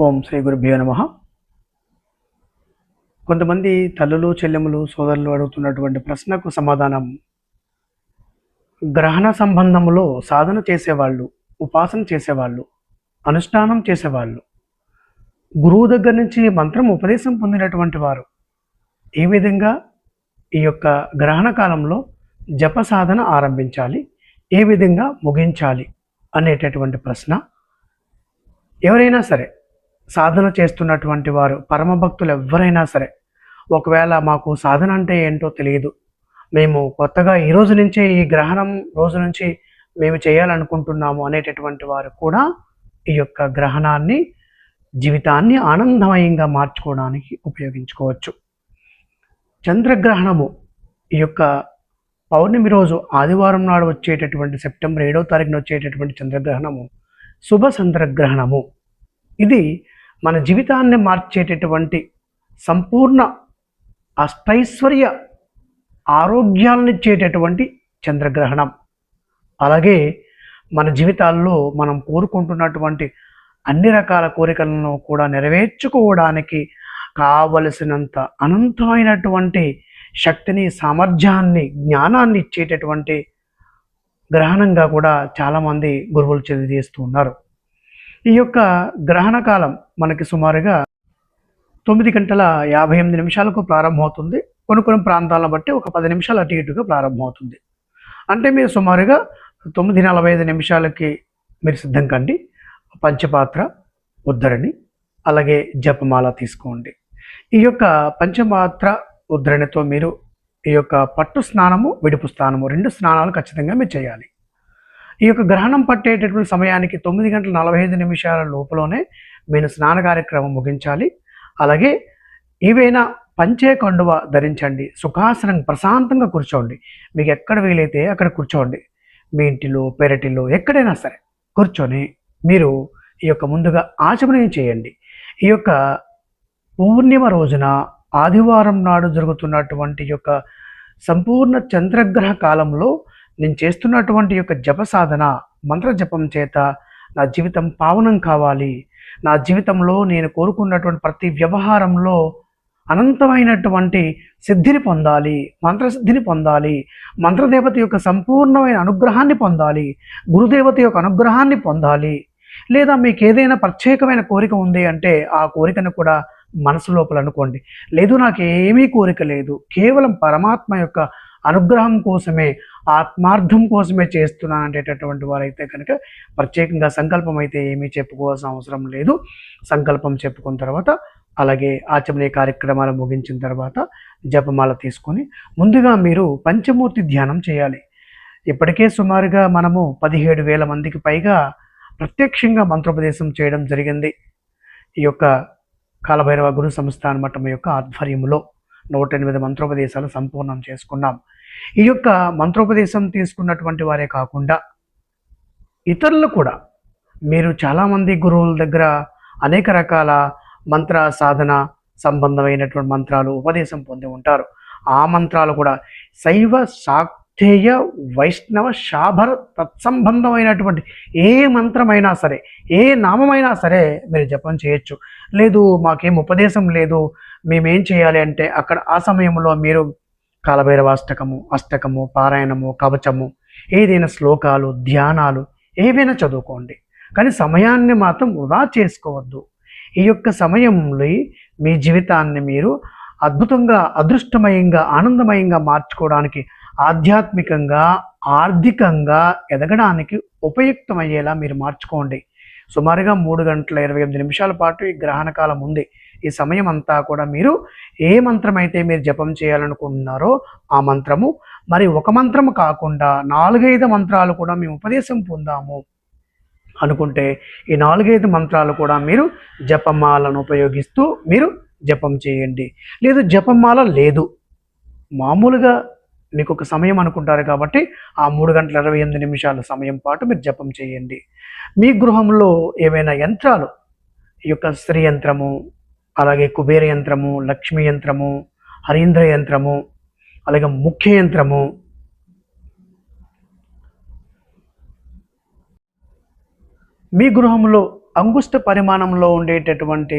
ఓం శ్రీ గురుభ్యో నమ. కొంతమంది తల్లులు చెల్లెములు సోదరులు అడుగుతున్నటువంటి ప్రశ్నకు సమాధానం. గ్రహణ సంబంధములో సాధన చేసేవాళ్ళు ఉపాసన చేసేవాళ్ళు అనుష్ఠానం చేసేవాళ్ళు గురువు దగ్గర నుంచి మంత్రం ఉపదేశం పొందినటువంటి వారు. ఏ విధంగా? ఈ యొక్క గ్రహణ కాలంలో జప సాధన ఆరంభించాలి ఏ విధంగా ముగించాలి అనేటటువంటి ప్రశ్న ఎవరైనా సరే సాధన చేస్తున్నటువంటి వారు పరమ భక్తులు ఎవరైనా సరే ఒకవేళ మాకు సాధన అంటే ఏంటో తెలియదు. మేము కొత్తగా ఈ రోజు నుంచే ఈ గ్రహణం రోజు నుంచి మేము చేయాలనుకుంటున్నాము అనేటటువంటి వారు కూడా ఈ యొక్క గ్రహణాన్ని జీవితాన్ని ఆనందమయంగా మార్చుకోవడానికి ఉపయోగించుకోవచ్చు. చంద్రగ్రహణము ఈ యొక్క పౌర్ణమి రోజు ఆదివారం నాడు వచ్చేటటువంటి సెప్టెంబర్ ఏడవ తారీఖున వచ్చేటటువంటి చంద్రగ్రహణము శుభ చంద్రగ్రహణము. ఇది మన జీవితాన్ని మార్చేటటువంటి సంపూర్ణ అష్టైశ్వర్య ఆరోగ్యాలనిచ్చేటటువంటి చంద్రగ్రహణం. అలాగే మన జీవితాల్లో మనం కోరుకుంటున్నటువంటి అన్ని రకాల కోరికలను కూడా నెరవేర్చుకోవడానికి కావలసినంత అనంతమైనటువంటి శక్తిని సామర్థ్యాన్ని జ్ఞానాన్ని ఇచ్చేటటువంటి గ్రహణంగా కూడా చాలామంది గురువులు చేస్తూ ఉన్నారు. ఈ యొక్క గ్రహణ కాలం మనకి సుమారుగా తొమ్మిది గంటల యాభై ఎనిమిది నిమిషాలకు ప్రారంభమవుతుంది. కొన్ని కొన్ని ప్రాంతాలను బట్టి ఒక పది నిమిషాలు అటు ఇటుగా ప్రారంభమవుతుంది. అంటే మీరు సుమారుగా తొమ్మిది నలభై ఐదు నిమిషాలకి మీరు సిద్ధం కండి. పంచపాత్ర ఉద్ధరణి అలాగే జపమాల తీసుకోండి. ఈ యొక్క పంచపాత్ర ఉద్ధరణితో మీరు ఈ యొక్క పట్టు స్నానము విడుపు స్నానము రెండు స్నానాలు ఖచ్చితంగా మీరు చేయాలి. ఈ యొక్క గ్రహణం పట్టేటటువంటి సమయానికి తొమ్మిది గంటల నలభై ఐదు నిమిషాల లోపలనే మీరు స్నాన కార్యక్రమం ముగించాలి. అలాగే ఏవైనా పంచే కండువ ధరించండి. సుఖాసనం ప్రశాంతంగా కూర్చోండి. మీకు ఎక్కడ వీలైతే అక్కడ కూర్చోండి. మీ ఇంటిలో పెరటిలో ఎక్కడైనా సరే కూర్చొని మీరు ఈ యొక్క ముందుగా ఆచమనం చేయండి. ఈ యొక్క పూర్ణిమ రోజున ఆదివారం నాడు జరుగుతున్నటువంటి యొక్క సంపూర్ణ చంద్రగ్రహ కాలంలో నేను చేస్తున్నటువంటి యొక్క జప సాధన మంత్ర జపం చేత నా జీవితం పావనం కావాలి. నా జీవితంలో నేను కోరుకున్నటువంటి ప్రతి వ్యవహారంలో అనంతమైనటువంటి సిద్ధిని పొందాలి మంత్రసిద్ధిని పొందాలి మంత్రదేవత యొక్క సంపూర్ణమైన అనుగ్రహాన్ని పొందాలి గురుదేవత యొక్క అనుగ్రహాన్ని పొందాలి. లేదా మీకు ఏదైనా ప్రత్యేకమైన కోరిక ఉంది అంటే ఆ కోరికను కూడా మనసు లోపల అనుకోండి. లేదు నాకు ఏమీ కోరిక లేదు. కేవలం పరమాత్మ యొక్క అనుగ్రహం కోసమే ఆత్మార్థం కోసమే చేస్తున్నాను అనేటటువంటి వారైతే కనుక ప్రత్యేకంగా సంకల్పం అయితే ఏమీ చెప్పుకోవాల్సిన అవసరం లేదు. సంకల్పం చెప్పుకున్న తర్వాత అలాగే ఆచమనీయ కార్యక్రమాలు ముగించిన తర్వాత జపమాల తీసుకొని ముందుగా మీరు పంచమూర్తి ధ్యానం చేయాలి. ఇప్పటికే సుమారుగా మనము పదిహేడు వేల మందికి పైగా ప్రత్యక్షంగా మంత్రోపదేశం చేయడం జరిగింది. ఈ యొక్క కాలభైరవ గురు సంస్థాన మఠం యొక్క ఆధ్వర్యంలో. నూట ఎనిమిది మంత్రోపదేశాలు సంపూర్ణం చేసుకున్నాం. ఈ యొక్క మంత్రోపదేశం తీసుకున్నటువంటి వారే కాకుండా ఇతరులు కూడా మీరు చాలామంది గురువుల దగ్గర అనేక రకాల మంత్ర సాధన సంబంధమైనటువంటి మంత్రాలు ఉపదేశం పొంది ఉంటారు. ఆ మంత్రాలు కూడా శైవ శాక్తేయ వైష్ణవ శాభర తత్సంబంధమైనటువంటి ఏ మంత్రమైనా సరే ఏ నామమైనా సరే మీరు జపం చేయొచ్చు. లేదు మాకేం ఉపదేశం లేదు మేమేం చేయాలి అంటే అక్కడ ఆ సమయంలో మీరు కాలభైరవ అష్టకము అష్టకము పారాయణము కవచము ఏదైనా శ్లోకాలు ధ్యానాలు ఏవైనా చదువుకోండి. కానీ సమయాన్ని మాత్రం వృధా చేసుకోవద్దు. ఈ యొక్క సమయంలో మీ జీవితాన్ని మీరు అద్భుతంగా అదృష్టమయంగా ఆనందమయంగా మార్చుకోవడానికి ఆధ్యాత్మికంగా ఆర్థికంగా ఎదగడానికి ఉపయుక్తమయ్యేలా మీరు మార్చుకోండి. సుమారుగా మూడు గంటల ఇరవై ఎనిమిది నిమిషాల పాటు ఈ గ్రహణ కాలం ఉంది. ఈ సమయం అంతా కూడా మీరు ఏ మంత్రమైతే మీరు జపం చేయాలనుకుంటున్నారో ఆ మంత్రము మరి ఒక మంత్రము కాకుండా నాలుగైదు మంత్రాలు కూడా మేము ఉపదేశం పొందాము అనుకుంటే ఈ నాలుగైదు మంత్రాలు కూడా మీరు జపమాలను ఉపయోగిస్తూ మీరు జపం చేయండి. లేదు జపమాల లేదు. మామూలుగా మీకు ఒక సమయం అనుకుంటారు కాబట్టి ఆ మూడు గంటల ఇరవై ఎనిమిది నిమిషాల సమయం పాటు మీరు జపం చేయండి. మీ గృహంలో ఏమైనా యంత్రాలు? ఈ యొక్క స్త్రీ యంత్రము అలాగే కుబేర యంత్రము లక్ష్మీ యంత్రము హరీంద్ర యంత్రము అలాగే ముఖ్య యంత్రము. మీ గృహంలో అంగుష్ట పరిమాణంలో ఉండేటటువంటి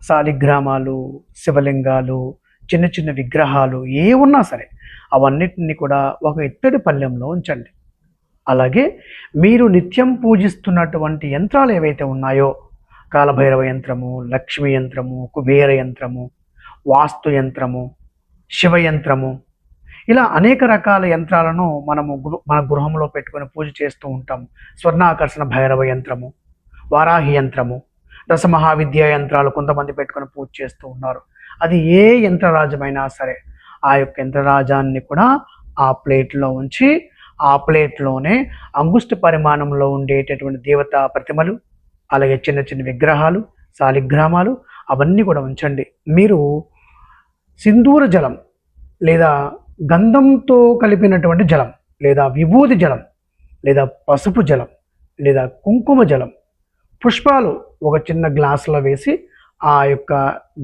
శాలిగ్రామాలు శివలింగాలు చిన్న చిన్న విగ్రహాలు ఏ ఉన్నా సరే అవన్నిటిని కూడా ఒక ఇత్తడి పళ్ళెంలో ఉంచండి. అలాగే మీరు నిత్యం పూజిస్తున్నటువంటి యంత్రాలు ఏవైతే ఉన్నాయో కాలభైరవ యంత్రము లక్ష్మి యంత్రము కుబేర యంత్రము వాస్తు యంత్రము శివ యంత్రము ఇలా అనేక రకాల యంత్రాలను మనము మన గృహంలో పెట్టుకొని పూజ చేస్తూ ఉంటాం. స్వర్ణాకర్షణ భైరవ యంత్రము వారాహి యంత్రము దశమహావిద్యా యంత్రాలు కొంతమంది పెట్టుకొని పూజ చేస్తూ ఉన్నారు. అది ఏ యంత్రరాజమైనా సరే ఆ యొక్క యంత్రరాజాన్ని కూడా ఆ ప్లేట్లో ఉంచి ఆ ప్లేట్లోనే అంగుష్టి పరిమాణంలో ఉండేటటువంటి దేవతా ప్రతిమలు అలాగే చిన్న చిన్న విగ్రహాలు శాలిగ్రామాలు అవన్నీ కూడా ఉంచండి. మీరు సింధూర జలం లేదా గంధంతో కలిపినటువంటి జలం లేదా విభూది జలం లేదా పసుపు జలం లేదా కుంకుమ జలం పుష్పాలు ఒక చిన్న గ్లాసులో వేసి ఆ యొక్క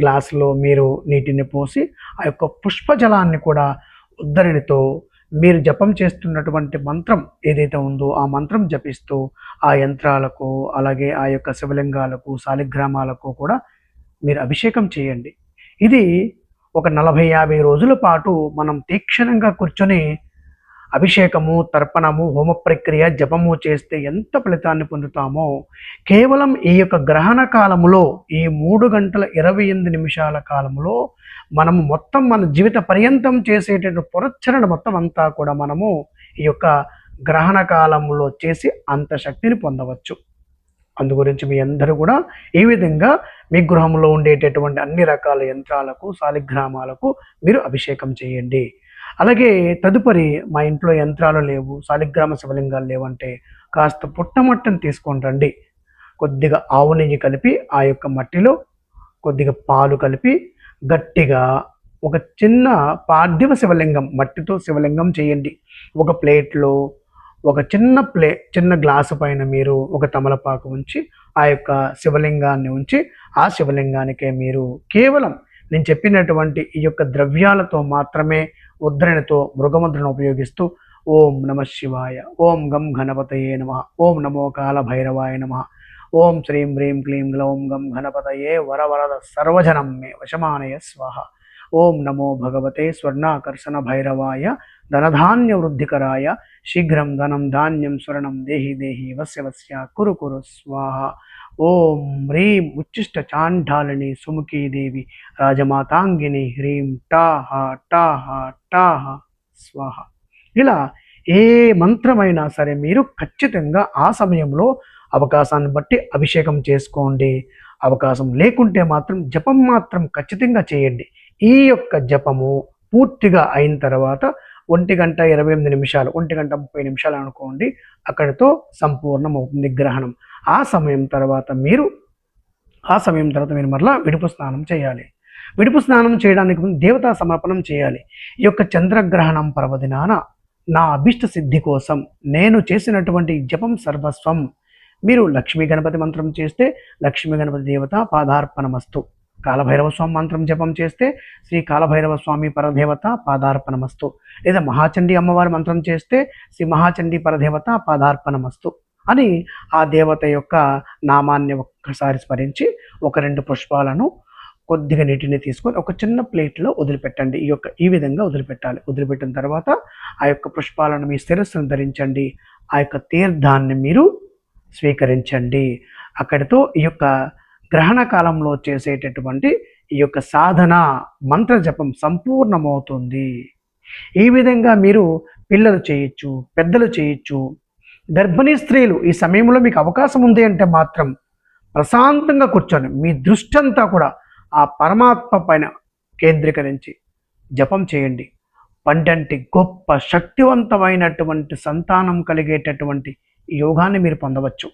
గ్లాసులో మీరు నీటిని పోసి ఆ యొక్క పుష్ప జలాన్ని కూడా ఉద్ధరణితో మీరు జపం చేస్తున్నటువంటి మంత్రం ఏదైతే ఉందో ఆ మంత్రం జపిస్తూ ఆ యంత్రాలకు అలాగే ఆ యొక్క శివలింగాలకు శాలిగ్రామాలకు కూడా మీరు అభిషేకం చేయండి. ఇది ఒక నలభై యాభై రోజుల పాటు మనం తీక్షణంగా కూర్చొని అభిషేకము తర్పణము హోమ ప్రక్రియ జపము చేస్తే ఎంత ఫలితాన్ని పొందుతామో కేవలం ఈ యొక్క గ్రహణ కాలములో ఈ మూడు గంటల ఇరవై ఎనిమిది నిమిషాల కాలములో మనము మొత్తం మన జీవిత పర్యంతం చేసేటటువంటి పురచ్చరణ మొత్తం అంతా కూడా మనము ఈ యొక్క గ్రహణ కాలంలో చేసి అంత శక్తిని పొందవచ్చు. అందు గురించి మీ అందరూ కూడా ఈ విధంగా మీ గృహంలో ఉండేటటువంటి అన్ని రకాల యంత్రాలకు శాలిగ్రామాలకు మీరు అభిషేకం చేయండి. అలాగే తదుపరి మా ఇంట్లో యంత్రాలు లేవు శాలిగ్రామ శివలింగాలు లేవంటే కాస్త పుట్టమట్టని తీసుకొని రండి. కొద్దిగా ఆవు నెయ్యి కలిపి ఆ యొక్క మట్టిలో కొద్దిగా పాలు కలిపి గట్టిగా ఒక చిన్న పార్థివ శివలింగం మట్టితో శివలింగం చేయండి. ఒక ప్లేట్లో ఒక చిన్న ప్లే చిన్న గ్లాసు పైన మీరు ఒక తమలపాకు ఉంచి ఆ యొక్క శివలింగాన్ని ఉంచి ఆ శివలింగానికే మీరు కేవలం నేను చెప్పినటువంటి ఈ యొక్క ద్రవ్యాలతో మాత్రమే ఉద్ధరణతో మృగముద్రను ఉపయోగిస్తూ ఓం నమ శివాయ ఓం గం గణపతయే నమ ఓం నమో కాల భైరవాయ నమ ఓం శ్రీం హ్రీం క్లీం గ్లౌం గం గణపతయే వరవరద సర్వజనం మే వశమానయ స్వాహ ఓం నమో భగవతే స్వర్ణాకర్షణ భైరవాయ ధనధాన్య వృద్ధికరాయ శీఘ్రం ధనం ధాన్యం స్వర్ణం దేహి దేహి వస్య వస్య కురు కురు స్వాహ ఓం హ్రీం ఉచ్చిష్ట చాండాలిని సుముఖీ దేవి రాజమాతాంగిని హ్రీం టాహ టాహ టాహ స్వాహ ఇలా ఏ మంత్రమైనా సరే మీరు ఖచ్చితంగా ఆ సమయంలో అవకాశాన్ని బట్టి అభిషేకం చేసుకోండి. అవకాశం లేకుంటే మాత్రం జపం మాత్రం ఖచ్చితంగా చేయండి. ఈ యొక్క జపము పూర్తిగా అయిన తర్వాత ఒంటి గంట ఇరవై ఎనిమిది నిమిషాలు ఒంటి గంట ముప్పై నిమిషాలు అనుకోండి అక్కడితో సంపూర్ణమవుతుంది గ్రహణం. ఆ సమయం తర్వాత మీరు ఆ సమయం తర్వాత మీరు మరలా విడుపు స్నానం చేయాలి. విడుపు స్నానం చేయడానికి ముందు దేవతా సమర్పణం చేయాలి. ఈ యొక్క చంద్రగ్రహణం పర్వదినాన నా అభిష్ట సిద్ధి కోసం నేను చేసినటువంటి జపం సర్వస్వం. మీరు లక్ష్మీ గణపతి మంత్రం చేస్తే లక్ష్మీ గణపతి దేవత పాదార్పణమస్తు. కాలభైరవ స్వామి మంత్రం జపం చేస్తే శ్రీ కాలభైరవ స్వామి పరదేవత పాదార్పణమస్తు. లేదా మహాచండీ అమ్మవారి మంత్రం చేస్తే శ్రీ మహాచండీ పరదేవత పాదార్పణమస్తు అని ఆ దేవత యొక్క నామాన్ని ఒక్కసారి స్మరించి ఒక రెండు పుష్పాలను కొద్దిగా నీటిని తీసుకొని ఒక చిన్న ప్లేట్లో వదిలిపెట్టండి. ఈ యొక్క ఈ విధంగా వదిలిపెట్టాలి. వదిలిపెట్టిన తర్వాత ఆ యొక్క పుష్పాలను మీ శిరస్సును ధరించండి. ఆ యొక్క తీర్థాన్ని మీరు స్వీకరించండి. అక్కడితో ఈ యొక్క గ్రహణ కాలంలో చేసేటటువంటి ఈ యొక్క సాధన మంత్ర జపం సంపూర్ణమవుతుంది. ఈ విధంగా మీరు పిల్లలు చేయొచ్చు పెద్దలు చేయొచ్చు గర్భిణీ స్త్రీలు ఈ సమయంలో మీకు అవకాశం ఉంది అంటే మాత్రం ప్రశాంతంగా కూర్చొని మీ దృష్టి అంతా కూడా ఆ పరమాత్మ పైన కేంద్రీకరించి జపం చేయండి. పండంటి గొప్ప శక్తివంతమైనటువంటి సంతానం కలిగేటటువంటి యోగాన్ని మీరు పొందవచ్చు.